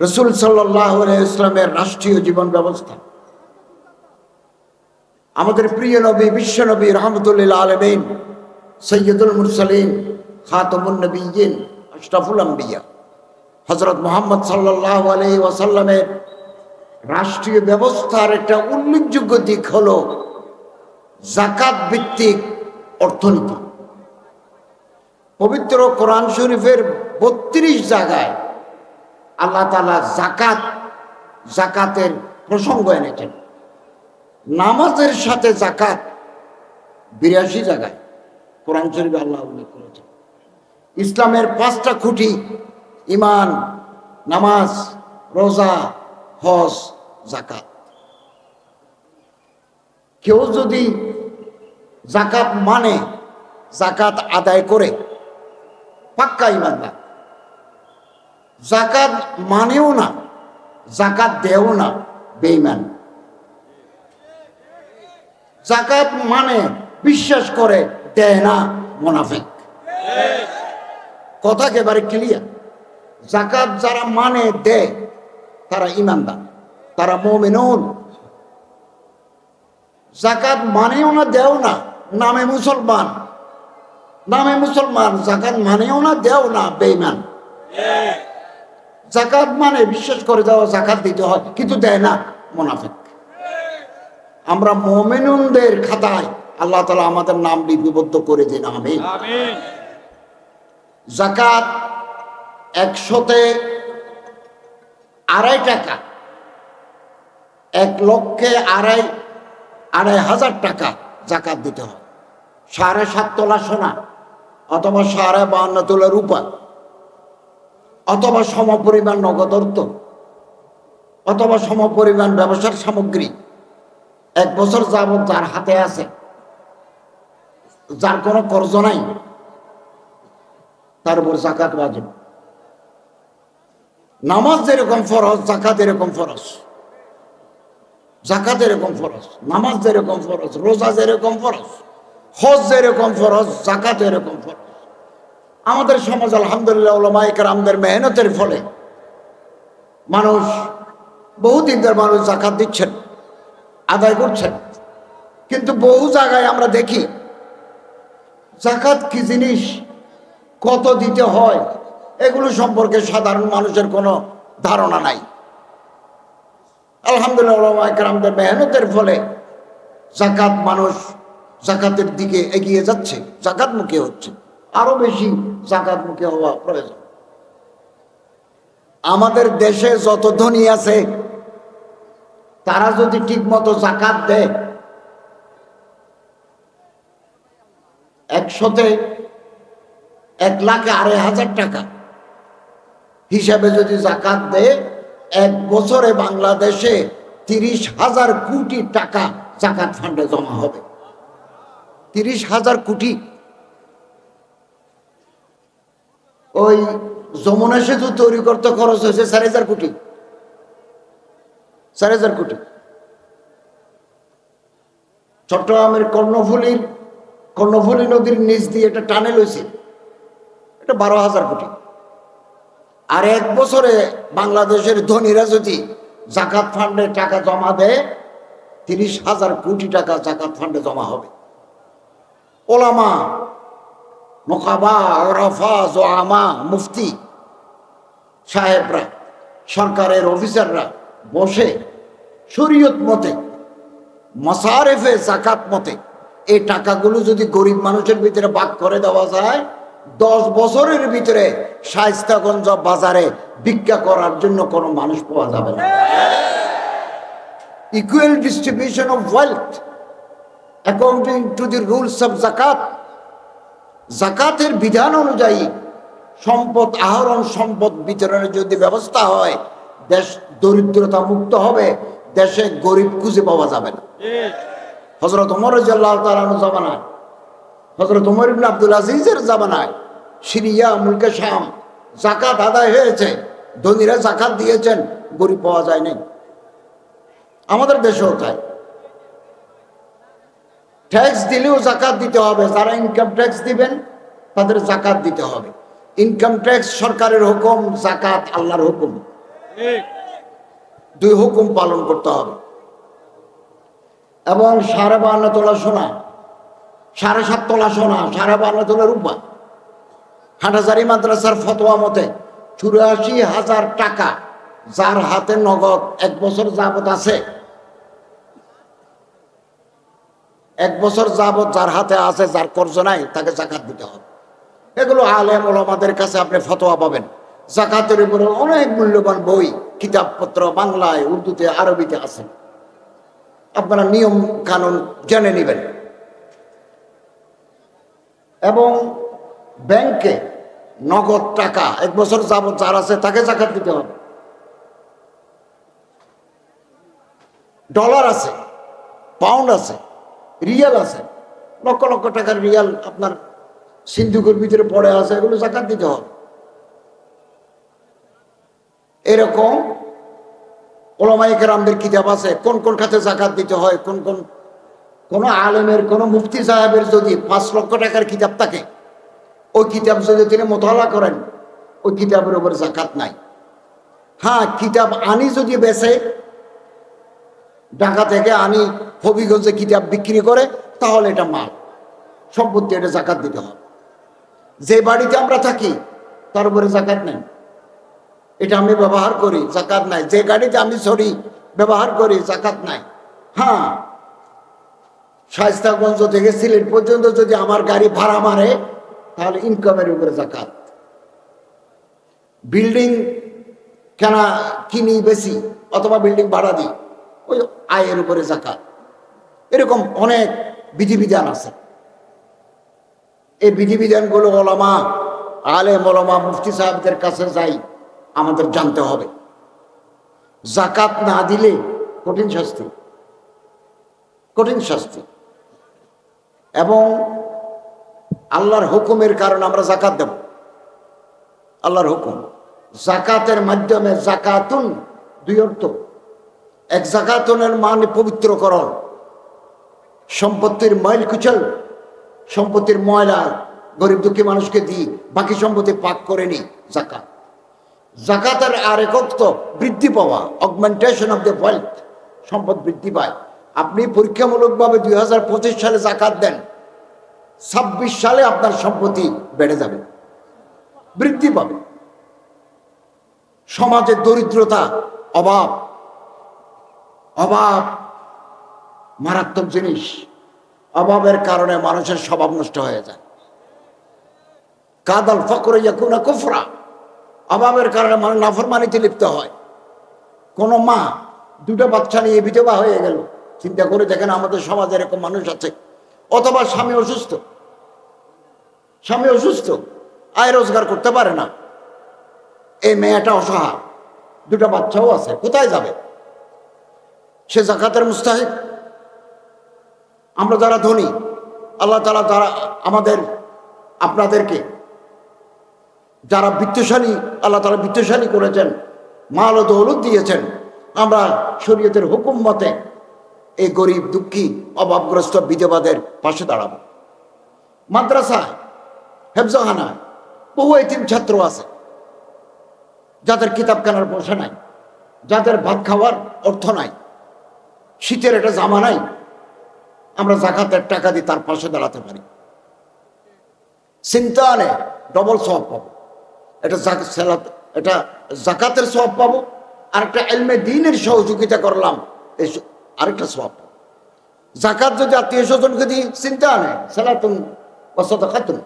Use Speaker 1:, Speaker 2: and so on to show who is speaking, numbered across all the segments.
Speaker 1: রসুল সাল্লাহ ইসলামের রাষ্ট্রীয় জীবন ব্যবস্থা। আমাদের প্রিয় নবী, বিশ্ব নবী রহমতুল্লাহ আলমিন, সৈয়দুল মুরসালিম খাতমুন নবীন আশরাফুল আম্বিয়া। হজরত মোহাম্মদ সাল্লাহ আলহি ওয়াসাল্লামের রাষ্ট্রীয় ব্যবস্থার একটা উল্লেখযোগ্য দিক হল জাকাত ভিত্তিক অর্থনীতি। পবিত্র কোরআন শরীফের বত্রিশ জায়গায় আল্লাহ তালা জাকাত জাকাতের প্রসঙ্গ এনেছেন। নামাজের সাথে জাকাত বিরাশি জায়গায় কোরআন শরীফে আল্লাহ উল্লেখ করেছেন। ইসলামের পাঁচটা খুঁটি ইমান নামাজ, রোজা, হজ জাকাত কেউ যদি জাকাত মানে জাকাত আদায় করে, পাক্কা ইমানদার জাকাত মানেও না, জাকাত দেও না বেইমান জাকাত মানে বিশ্বাস করে, দেয় না মোনাফেক। কথা একেবারে ক্লিয়ার জাকাত যারা মানে দেয়, তারা ইমানদার তারা মোমেনুন। জাকাত মানেও না, দেও না, নামে মুসলমান। নামে মুসলমান, জাকাত মানেও না, দেও না বেইমান জাকাত মানে বিশ্বাস করে দেওয়া জাকাত দিতে হয় কিন্তু দেয় না মোনাফেক। আমরা মোমেনুনদের খাতায় আল্লাহ তালা আমাদের নাম লিপিবদ্ধ করে দিন আমি জাকাত একশোতে আড়াই টাকা এক লক্ষে আড়াই আড়াই হাজার টাকা জাকাত দিতে হয়। সাড়ে সাত তোলা সোনা অথবা সাড়ে বাহান্ন তোলা রূপা। অথবা সমপরিমাণ নগদ অর্থ, অথবা সমপরিমাণ ব্যবসার সামগ্রী, এক বছর যাবৎ যার হাতে আছে, যার কোনো কর্জ নাই, তার উপর জাকাত বাজেব। নামাজ যেরকম ফরজ, জাকাত এরকম ফরজ। জাকাত এরকম ফরজ, নামাজ যেরকম ফরজ, রোজা যেরকম ফরজ, হজ যেরকম ফরজ, জাকাত এরকম ফরজ। আমাদের সমাজ আলহামদুলিল্লাহ ওলামাইকার আমাদের মেহনতের ফলে মানুষ বহুদিন ধরে মানুষ জাকাত দিচ্ছেন, আদায় করছেন। কিন্তু বহু জায়গায় আমরা দেখি জাকাত কি জিনিস, কত দিতে হয়, এগুলো সম্পর্কে সাধারণ মানুষের কোনো ধারণা নাই। আলহামদুলিল্লাহ আমাদের মেহনতের ফলে জাকাত মানুষ জাকাতের দিকে এগিয়ে যাচ্ছে জাকাত মুখে হচ্ছে। আরও বেশি জাকাত মুখে হওয়া প্রয়োজন। আমাদের দেশে যত ধনী আছে, তারা যদি ঠিক মতো জাকাত দেয়, একশোতে এক লাখে আড়াই হাজার টাকা হিসাবে যদি জাকাত দেয়, এক বছরে বাংলাদেশে তিরিশ হাজার কোটি টাকা জাকাত ফান্ডে জমা হবে। তিরিশ হাজার কোটি ওই যমুনা সেতু তৈরি করতে খরচ হয়েছে চার হাজার কোটি। চার হাজার কোটি। চট্টগ্রামের কর্ণফুলির কর্ণফুলি নদীর নিচ দিয়ে একটা টানেল হয়েছে। এটা বারো হাজার কোটি। আর এক বছরে বাংলাদেশের ধনীরা যদি জাকাত ফান্ডে টাকা জমা দেয়, তিরিশ হাজার কোটি টাকা জাকাত ফান্ডে জমা হবে। ওলামা মোকাবা, ওরাফা, জোয়ামা, মুফতি সাহেবরা, সরকারের অফিসাররা বসে শরীয়ত মতে, মসারেফে জাকাত মতে এই টাকাগুলো যদি গরিব মানুষের ভিতরে ভাগ করে দেওয়া যায়, দশ বছরের ভিতরে শায়স্তাগঞ্জ বাজারে ভিক্ষা করার জন্য কোনো মানুষ পাওয়া যাবে না। Equal distribution of wealth according to the rules of zakat জাকাতের বিধান অনুযায়ী সম্পদ আহরণ, সম্পদ বিতরণের যদি ব্যবস্থা হয়, দেশ দরিদ্রতা মুক্ত হবে, দেশে গরিব খুঁজে পাওয়া যাবে না। হজরত উমর জামানায় হজরত উমর আব্দুল আজিজের জামানায়, সিরিয়া, মুলকে শাম, জাকাত আদায় হয়েছে, ধনীরা জাকাত দিয়েছেন, গরিব পাওয়া যায়নি। আমাদের দেশেও তাই। ট্যাক্স দিলেও জাকাত দিতে হবে। যারা ইনকাম ট্যাক্স দিবেন, তাদের জাকাত দিতে হবে। ইনকাম ট্যাক্স সরকারের হুকুম জাকাত আল্লাহর হুকুম। দুই হুকুম পালন করতে হবে। এবং সাড়ে বান্ন তোলা সোনা, সাড়ে সাত তোলা সোনা, সাড়ে বান্ন তোলা রূপা। হাটাজারি মাদ্রাসার ফতোয়া মতে, চুরাশি হাজার টাকা যার হাতে নগদ এক বছর যাবত আছে। এক বছর যাবত যার হাতে আছে, যার কর্জ নাই, তাকে জাকাত দিতে হবে। এগুলো আলেম ওলামাদের কাছে আপনি ফতোয়া পাবেন। জাকাতের উপরে অনেক মূল্যবান বই, কিতাবপত্র বাংলায়, উর্দুতে, আরবিতে আছে। আপনারা নিয়ম কানুন জেনে নেবেন। এবং ব্যাংকে নগদ টাকা, এক বছর যাবত যার আছে, তাকে জাকাত দিতে হবে। ডলার আছে, পাউন্ড আছে। রিয়াল আছে। লক্ষ লক্ষ টাকার রিয়াল আপনার সিন্ধুকের ভিতরে পড়ে আছে, এগুলো জাকাত দিতে হবে। এরকম ওলামাইকের আমাদের কিতাব আছে, কোন কোন খাতে জাকাত দিতে হয়, কোন কোন কোন আলেমের, কোন মুফতি সাহেবের যদি পাঁচ লক্ষ টাকার কিতাব থাকে, ওই কিতাব যদি তিনি মোতালা করেন, ওই কিতাবের উপর জাকাত নাই। হ্যাঁ কিতাব আনি যদি বেছে ঢাকা থেকে আনি হবিগঞ্জে কিতাব বিক্রি করে, তাহলে এটা মাল। সম্পত্তি এটা জাকাত দিতে হবে। যে বাড়িতে আমরা থাকি, তার উপরে জাকাত নেই। এটা আমি ব্যবহার করি, জাকাত নাই। যে গাড়িতে আমি সরি ব্যবহার করি, জাকাত নাই। হ্যাঁ শায়স্তাগঞ্জ থেকে সিলেট পর্যন্ত যদি আমার গাড়ি ভাড়া মারে, তাহলে ইনকামের উপরে জাকাত। বিল্ডিং কেনা, কিনি বেশি অথবা বিল্ডিং ভাড়া দিই। ওই আয়ের উপরে জাকাত এরকম অনেক বিধিবিধান আছে। এই বিধিবিধানগুলো ওলামা, আলেম ওলামা, মুফতি সাহেবদের কাছে যাই, আমাদের জানতে হবে। জাকাত না দিলে কঠিন শাস্তি। কঠিন শাস্তি। এবং আল্লাহর হুকুমের কারণে আমরা জাকাত দেব। আল্লাহর হুকুম। জাকাতের মাধ্যমে জাকাতুন দুই অর্থ। এক জাকাতুনের মানে পবিত্রকরণ। সম্পত্তির মাইল কুচল, সম্পত্তির ময়লা, গরিব দুঃখী মানুষকে দিই, বাকি সম্পত্তি পাক করে নি জাকাত। জাকাতের আর একক তো বৃদ্ধি পাওয়া অগমেন্টেশন অফ দ্য ওয়েলথ সম্পদ বৃদ্ধি পায়। আপনি পরীক্ষামূলকভাবে দুই হাজার পঁচিশ সালে জাকাত দেন, ছাব্বিশ সালে আপনার সম্পত্তি বেড়ে যাবে, বৃদ্ধি পাবে। সমাজের দরিদ্রতা, অভাব অভাব মারাত্মক জিনিস। অভাবের কারণে মানুষের স্বভাব নষ্ট হয়ে যায়। কাদাল ফকরে ইয়াকুনা কুফরা। অভাবের কারণে মানুষ নাফরমানিতে লিপ্ত হয়। কোন মা, দুটো বাচ্চা নিয়ে বিধবা হয়ে গেল। চিন্তা করে দেখেন আমাদের সমাজে এরকম মানুষ আছে। অথবা স্বামী অসুস্থ। স্বামী অসুস্থ, আয় রোজগার করতে পারে না। এই মেয়েটা অসহায়। দুটো বাচ্চাও আছে, কোথায় যাবে? সে জাকাতের মুস্তাহিদ আমরা যারা ধনী, আল্লাহ তালা তারা আমাদের, আপনাদেরকে যারা বিত্তশালী, আল্লাহ তালা বিত্তশালী করেছেন, মাল ও দৌলত দিয়েছেন, আমরা শরীয়তের হুকুম মতে এই গরিব, দুঃখী, অভাবগ্রস্ত বিধবাদের পাশে দাঁড়াবো। মাদ্রাসায় হেফজাহানা বহু এতিম ছাত্র আছে, যাদের কিতাব কেনার পয়সা নাই, যাদের ভাত খাওয়ার অর্থ নাই। শীতের একটা জামা নাই আমরা জাকাতের টাকা দিয়ে তার পাশে দাঁড়াতে পারি। চিন্তা আনে ডবল সব পাবো। এটা সেলাত এটা জাকাতের সব পাবো। আর একটা এলমে দিনের সহযোগিতা করলাম, এই আরেকটা সব পাবো। জাকাত যদি আত্মীয় স্বজনকে দিই চিন্তা আনে সেলাতুন অসদাকাতুন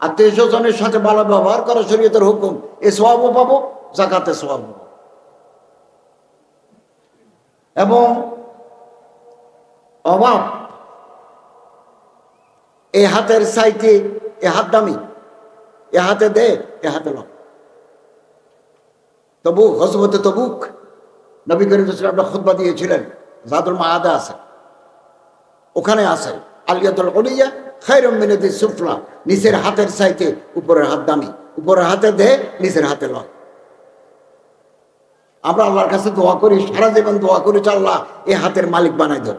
Speaker 1: আত্মীয় স্বজনের সাথে ভালো ব্যবহার করা শরীয়তের হুকুম এ সবও পাবো, জাকাতের সব পাবো। এবং অভাব। এ হাতের সাইতে, এ হাত দামি, এ হাতে দে, এ হাতে ল তবু হজবতে তবুক নবী করিম আপনার খুদ্া দিয়েছিলেন জাদুল মাহাদা আছে। ওখানে আছে, আলিয়াতুল অলিয়া খাইরম মিনেদি সুফলা, নিচের হাতের সাইতে উপরের হাত দামি, উপরের হাতে দে, নিচের হাতে ল আমরা আল্লাহর কাছে দোয়া করি, সারা জীবন দোয়া করি আল্লাহ এ হাতের মালিক বানাই দেন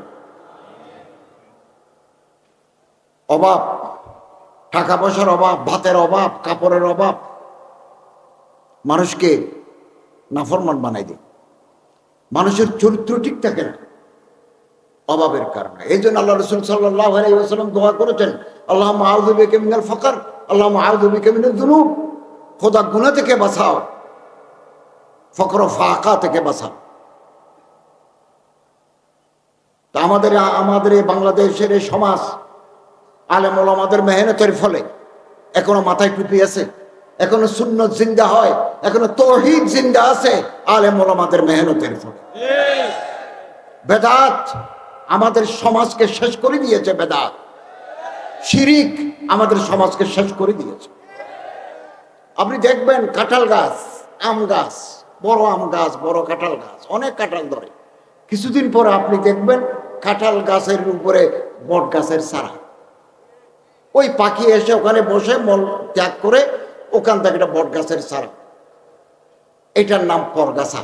Speaker 1: অভাব, টাকা পয়সার অভাব, ভাতের অভাব, কাপড়ের অভাব, মানুষকে নাফরমান বানাই দিই মানুষের চরিত্র ঠিক থাকে না, অভাবের কারণে। এই জন্য আল্লাহ রসুল সাল্লাহ আলাইসাল্লাম দোয়া করেছেন আল্লাহ মাহদুবি কেমিনাল ফকর আল্লাহ মাহদুবি কেমিনাল দুনুব খোদা গুণা থেকে বাঁচাও। ফকর ফাঁকা থেকে বাঁচাও। তা আমাদের আমাদের এই বাংলাদেশের এই সমাজ আলেমল আমাদের মেহনতের ফলে এখনও মাথায় টুপি আছে, এখনও শূন্য জিন্দা হয়, এখনও তহিদ জিন্দা আছে আলেমল আমাদের মেহনতের ফলে। বেদাত আমাদের সমাজকে শেষ করে দিয়েছে বেদাত। শিরিক আমাদের সমাজকে শেষ করে দিয়েছে। আপনি দেখবেন কাঁঠাল গাছ, আম গাছ বড় আম গাছ, বড় কাঁঠাল গাছ, অনেক কাঁঠাল ধরে। কিছুদিন পরে আপনি দেখবেন কাঁঠাল গাছের উপরে বট গাছের সারা ওই পাখি এসে ওখানে বসে মল ত্যাগ করে ওখান থেকে একটা বট গাছের সারা এটার নাম পরগাছা।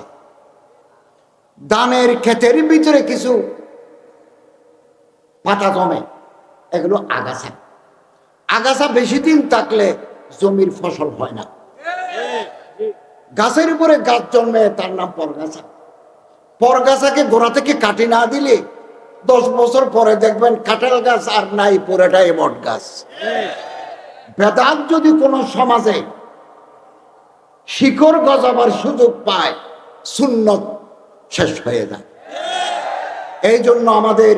Speaker 1: দানের ক্ষেতের ভিতরে কিছু পাতা জমে, এগুলো আগাছা। আগাছা বেশি দিন থাকলে জমির ফসল হয় না। গাছের উপরে গাছ জন্মে, তার নাম পরগাছা। পরগাছাকে গোড়া থেকে কাটি না দিলে দশ বছর পরে দেখবেন কাঁঠাল গাছ আর নাই, পুরোটাই বট গাছ। বেদাত যদি কোনো সমাজে শিকড় গজাবার সুযোগ পায়, সুন্নত শেষ হয়ে যায়। এই জন্য আমাদের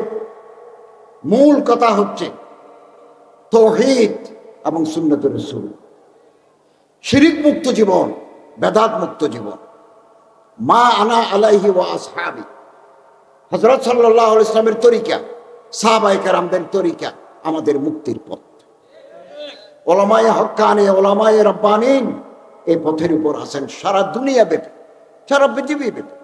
Speaker 1: মূল কথা হচ্ছে তহিদ এবং সুন্নতের রসুল শিরিক মুক্ত জীবন। বেদাত মুক্ত জীবন। মা আনা আলাইহি ওয়া আসহাবি। হজরত সাল্লাহ ইসলামের তরিকা সাহাবাই কারামদের তরিকা আমাদের মুক্তির পথ। ওলামায় হকানে ওলামায় রব্বানিন এই পথের উপর আছেন সারা দুনিয়া ব্যাপী, সারা পৃথিবী ব্যাপী।